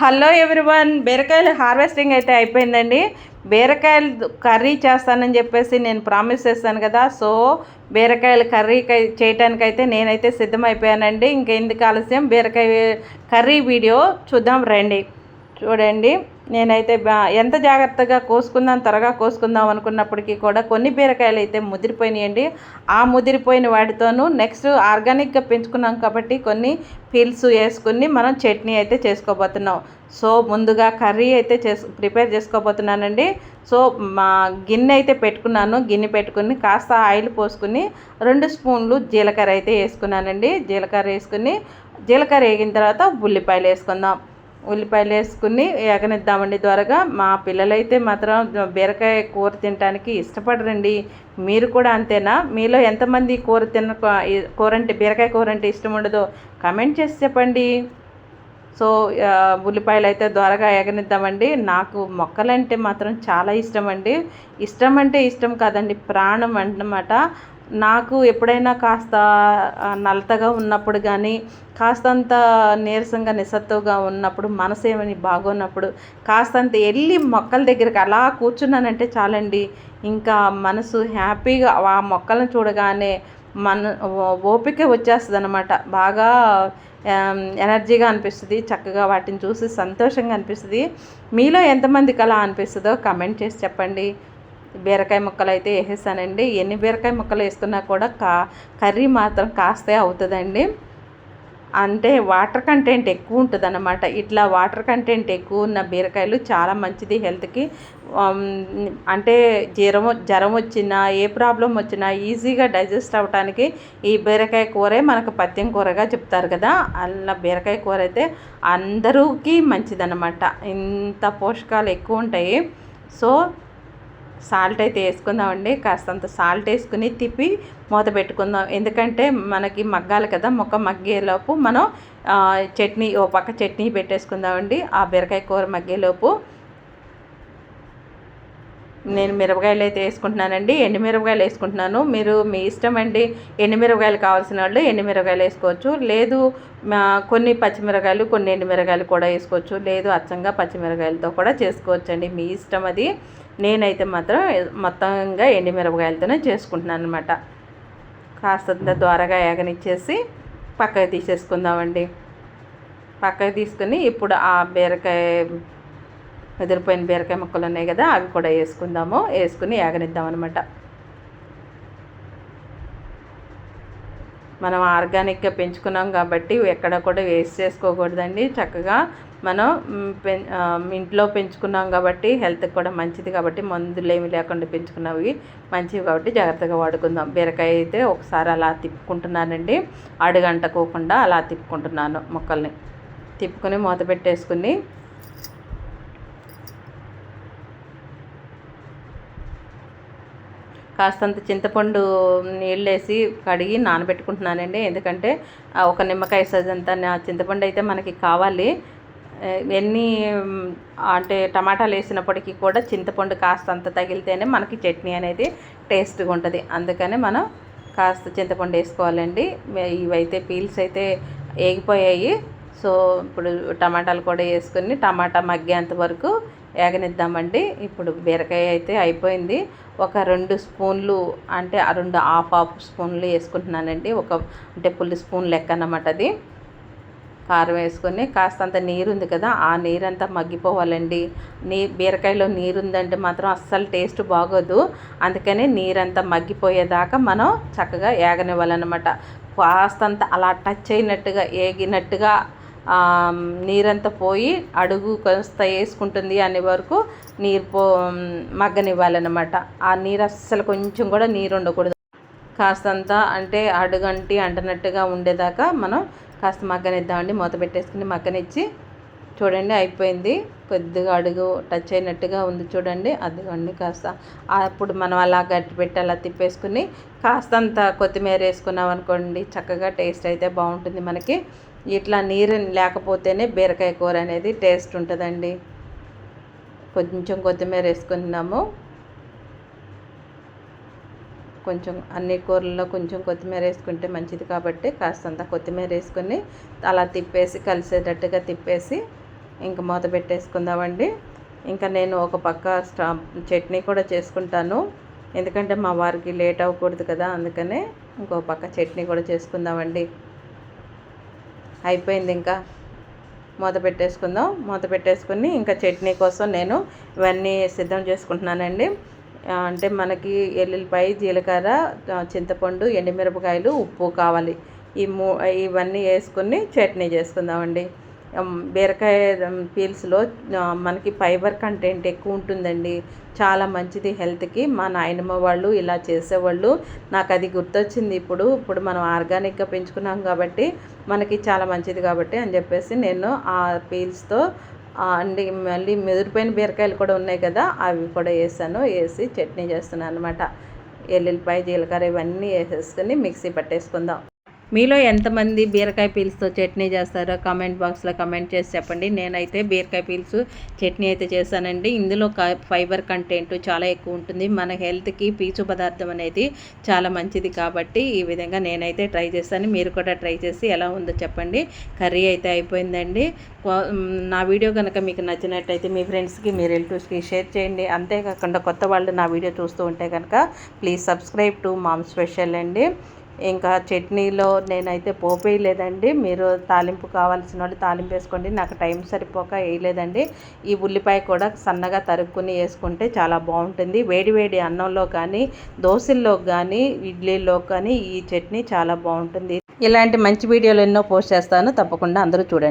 Hello everyone బీరకాయలు harvesting అయితే అయిపోయిందండి. బీరకాయలు కర్రీ చేస్తానని చెప్పేసి నేను ప్రామిస్ చేస్తాను కదా సో బీరకాయలు కర్రీ చేయటానికైతే నేనైతే సిద్ధమైపోయానండి. ఇంకెందుకు ఆలస్యం బీరకాయ కర్రీ వీడియో చూద్దాం రండి. చూడండి. నేనైతే బా- ఎంత జాగ్రత్తగా కోసుకుందాం త్వరగా కోసుకుందాం అనుకున్నప్పటికీ కూడా కొన్ని బీరకాయలు అయితే ముదిరిపోయినాయండి. ఆ ముదిరిపోయిన వాటితోనూ నెక్స్ట్ ఆర్గానిక్గా పెంచుకున్నాం కాబట్టి కొన్ని పీల్స్ వేసుకుని మనం చట్నీ అయితే చేసుకోబోతున్నాం. సో ముందుగా కర్రీ అయితే చేసు ప్రిపేర్ చేసుకోబోతున్నానండి. సో మా గిన్నె అయితే పెట్టుకున్నాను. గిన్నె పెట్టుకుని కాస్త ఆయిల్ పోసుకుని రెండు స్పూన్లు జీలకర్ర అయితే వేసుకున్నానండి. జీలకర్ర వేసుకుని జీలకర్ర వేగిన తర్వాత ఉల్లిపాయలు వేసుకుందాం. ఉల్లిపాయలు వేసుకుని ఎగనిద్దామండి త్వరగా. మా పిల్లలైతే మాత్రం బీరకాయ కూర తినడానికి ఇష్టపడరండి. మీరు కూడా అంతేనా? మీలో ఎంతమంది కూర తిన్న కూర అంటే బీరకాయ కూర అంటే ఇష్టం ఉండదో కమెంట్ చేసి చెప్పండి. సో ఉల్లిపాయలు అయితే త్వరగా ఎగనిద్దామండి నాకు మొక్కలంటే మాత్రం చాలా ఇష్టం అండి ఇష్టం అంటే ఇష్టం కాదండి ప్రాణం అన్నమాట. నాకు ఎప్పుడైనా కాస్త నలతగా ఉన్నప్పుడు కానీ కాస్తంత నీరసంగా నిస్సత్తుగా ఉన్నప్పుడు మనసు ఏమని బాగోన్నప్పుడు కాస్తంత వెళ్ళి మొక్కల దగ్గరికి అలా కూర్చున్నానంటే చాలండి. ఇంకా మనసు హ్యాపీగా ఆ మొక్కలను చూడగానే మన ఓపిక వచ్చేస్తుంది అనమాట బాగా ఎనర్జీగా అనిపిస్తుంది చక్కగా వాటిని చూసి సంతోషంగా అనిపిస్తుంది. మీలో ఎంతమందికి అలా అనిపిస్తుందో కమెంట్ చేసి చెప్పండి. బీరకాయ ముక్కలు అయితే వేసేసానండి. ఎన్ని బీరకాయ ముక్కలు వేస్తున్నా కూడా కా కర్రీ మాత్రం కాస్తే అవుతుందండి. అంటే వాటర్ కంటెంట్ ఎక్కువ ఉంటుందన్నమాట. ఇట్లా వాటర్ కంటెంట్ ఎక్కువ ఉన్న బీరకాయలు చాలా మంచిది హెల్త్కి. అంటే జ్వరం జ్వరం వచ్చినా ఏ ప్రాబ్లం వచ్చినా ఈజీగా డైజెస్ట్ అవ్వటానికి ఈ బీరకాయ కూరే మనకు పత్యం కూరగా చెప్తారు కదా. అలా బీరకాయ కూర అయితే అందరికీ మంచిదన్నమాట. ఇంత పోషకాలు ఎక్కువ ఉంటాయి. సో సాల్ట్ అయితే వేసుకుందామండి. కాస్తంత సాల్ట్ వేసుకుని తిప్పి మూత పెట్టుకుందాం. ఎందుకంటే మనకి మగ్గాలి కదా మొక్క మగ్గేలోపు మనం చట్నీ ఓ పక్క చట్నీ పెట్టేసుకుందామండి. ఆ బీరకాయ కూర మగ్గేలోపు. నేను మిరపకాయలు అయితే వేసుకుంటున్నానండి. ఎండు మిరపకాయలు వేసుకుంటున్నాను? మీరు మీ ఇష్టం అండి. ఎండి మిరపకాయలు కావాల్సిన వాళ్ళు ఎండి మిరపకాయలు వేసుకోవచ్చు? లేదు కొన్ని పచ్చిమిరకాయలు కొన్ని ఎండు మిరపకాయలు కూడా వేసుకోవచ్చు. లేదు అచ్చంగా పచ్చిమిరకాయలతో కూడా చేసుకోవచ్చు అండి మీ ఇష్టం అది. నేనైతే మాత్రం మొత్తంగా ఎండు మిరపకాయలతోనే చేసుకుంటున్నాను అనమాట కాస్తంత ద్వారగా ఏగనిచ్చేసి పక్కకి తీసేసుకుందామండి. పక్కకి తీసుకుని ఇప్పుడు ఆ బీరకాయ ముదిరిపోయిన బీరకాయ ముక్కలు ఉన్నాయి కదా అవి కూడా వేసుకుందాము. వేసుకుని ఏగనిద్దాం అనమాట మనం ఆర్గానిక్గా పెంచుకున్నాం కాబట్టి ఎక్కడ కూడా వేస్ట్ చేసుకోకూడదండి. చక్కగా మనం పెం ఇంట్లో పెంచుకున్నాం కాబట్టి హెల్త్కి కూడా మంచిది కాబట్టి మందులు ఏమి లేకుండా పెంచుకున్నవి మంచివి కాబట్టి జాగ్రత్తగా వాడుకుందాం. బీరకాయ అయితే ఒకసారి అలా తిప్పుకుంటున్నానండి. అడుగంటకోకుండా అలా తిప్పుకుంటున్నాను మొక్కల్ని. తిప్పుకొని మూత పెట్టేసుకుని కాస్తంత చింతపండు నీళ్ళేసి కడిగి నానబెట్టుకుంటున్నానండి. ఎందుకంటే ఒక నిమ్మకాయ సైజ్ అంత చింతపండు అయితే మనకి కావాలి. ఎన్ని అంటే టమాటాలు వేసినప్పటికీ కూడా చింతపండు కాస్తంత తగిలితేనే మనకి చట్నీ అనేది టేస్ట్గా ఉంటుంది. అందుకని మనం కాస్త చింతపండు వేసుకోవాలండి. ఇవైతే పీల్స్ అయితే ఏగిపోయాయి. సో ఇప్పుడు టమాటాలు కూడా వేసుకొని టమాటా మగ్గేంత వరకు ఏగనిద్దామండి. ఇప్పుడు బీరకాయ అయితే అయిపోయింది. ఒక రెండు స్పూన్లు అంటే ఆ రెండు హాఫ్ హాఫ్ స్పూన్లు వేసుకుంటున్నానండి. ఒక అంటే పుల్లి స్పూన్ లెక్క అన్నమాట అది. కారం వేసుకొని కాస్తంత నీరు ఉంది కదా ఆ నీరంతా మగ్గిపోవాలండి. నీ బీరకాయలో నీరు ఉందంటే మాత్రం అస్సలు టేస్ట్ బాగోదు. అందుకని నీరంతా మగ్గిపోయేదాకా మనం చక్కగా ఏగనివ్వాలన్నమాట. కాస్తంత అలా టచ్ అయినట్టుగా ఏగినట్టుగా నీరంతా పోయి అడుగు కొంత వేసుకుంటుంది అనే వరకు నీరు పో మగ్గనివ్వాలన్నమాట. ఆ నీరు అస్సలు కొంచెం కూడా నీరు ఉండకూడదు. కాస్తంత అంటే అడుగంటి అంటనట్టుగా ఉండేదాకా మనం కాస్త మగ్గనిద్దామండి. మూత పెట్టేసుకుని మగ్గనిచ్చి చూడండి అయిపోయింది. కొద్దిగా అడుగు టచ్ అయినట్టుగా ఉంది చూడండి. అదిగోండి కాస్త. అప్పుడు మనం అలా గట్టి పెట్టి అలా తిప్పేసుకుని కాస్తంత కొత్తిమీర వేసుకున్నాం అనుకోండి చక్కగా టేస్ట్ అయితే బాగుంటుంది మనకి. ఇట్లా నీరు లేకపోతేనే బీరకాయ కూర అనేది టేస్ట్ ఉంటుందండి. కొంచెం కొత్తిమీర వేసుకున్నాము. కొంచెం అన్ని కూరల్లో కొంచెం కొత్తిమీర వేసుకుంటే మంచిది కాబట్టి కాస్తంత కొత్తిమీర వేసుకొని అలా తిప్పేసి కలిసేటట్టుగా తిప్పేసి ఇంకా మూత పెట్టేసుకుందామండి. ఇంకా నేను ఒక పక్క స్టా చట్నీ కూడా చేసుకుంటాను. ఎందుకంటే మా వారికి లేట్ అవ్వకూడదు కదా అందుకనే ఇంకో పక్క చట్నీ కూడా చేసుకుందామండి. అయిపోయింది ఇంకా. మూత పెట్టేసుకుందాం. మూత పెట్టేసుకుని ఇంకా చట్నీ కోసం నేను ఇవన్నీ సిద్ధం చేసుకుంటున్నానండి. అంటే మనకి ఎల్లుల్లిపాయ జీలకర్ర చింతపండు ఎండుమిరపకాయలు ఉప్పు కావాలి. ఈ మూ ఇవన్నీ వేసుకుని చట్నీ చేసుకుందామండి. బీరకాయ పీల్స్లో మనకి ఫైబర్ కంటెంట్ ఎక్కువ ఉంటుందండి. చాలా మంచిది హెల్త్కి. మా నాయనమ్మ వాళ్ళు ఇలా చేసేవాళ్ళు. నాకు అది గుర్తొచ్చింది ఇప్పుడు. ఇప్పుడు మనం ఆర్గానిక్గా పెంచుకున్నాం కాబట్టి మనకి చాలా మంచిది కాబట్టి అని చెప్పేసి నేను ఆ పీల్స్తో అండి మళ్ళీ మెదిరిపోయిన బీరకాయలు కూడా ఉన్నాయి కదా అవి కూడా వేసాను. వేసి చట్నీ చేస్తున్నాను అనమాట ఎల్లుల్లిపాయ జీలకర్ర ఇవన్నీ వేసేసుకొని మిక్సీ పట్టేసుకుందాం. మీలో ఎంతమంది బీరకాయ పీల్స్తో చట్నీ చేస్తారో కామెంట్ బాక్స్లో కమెంట్ చేసి చెప్పండి. నేనైతే బీరకాయ పీల్స్ చట్నీ అయితే చేశానండి. ఇందులో క- ఫైబర్ కంటెంట్ చాలా ఎక్కువ ఉంటుంది. మన హెల్త్కి పీచు పదార్థం అనేది చాలా మంచిది కాబట్టి ఈ విధంగా నేనైతే ట్రై చేశాను. మీరు కూడా ట్రై చేసి ఎలా ఉందో చెప్పండి. కర్రీ అయితే అయిపోయిందండి. నా వీడియో కనుక మీకు నచ్చినట్టయితే మీ ఫ్రెండ్స్కి మీ రిలేటివ్స్కి షేర్ చేయండి. అంతేకాకుండా కొత్త వాళ్ళు నా వీడియో చూస్తూ ఉంటే కనుక please subscribe to mom special అండి. ఇంకా చట్నీలో నేనైతే పోపు వేయలేదండి మీరు తాలింపు కావాల్సిన వాళ్ళు తాలింపు వేసుకోండి. నాకు టైం సరిపోక వేయలేదండి. ఈ ఉల్లిపాయ కూడా సన్నగా తరుక్కుని వేసుకుంటే చాలా బాగుంటుంది. వేడి వేడి అన్నంలో కానీ దోశల్లో కానీ ఇడ్లీలో కానీ ఈ చట్నీ చాలా బాగుంటుంది. ఇలాంటి మంచి వీడియోలు ఎన్నో పోస్ట్ చేస్తాను. తప్పకుండా అందరూ చూడండి.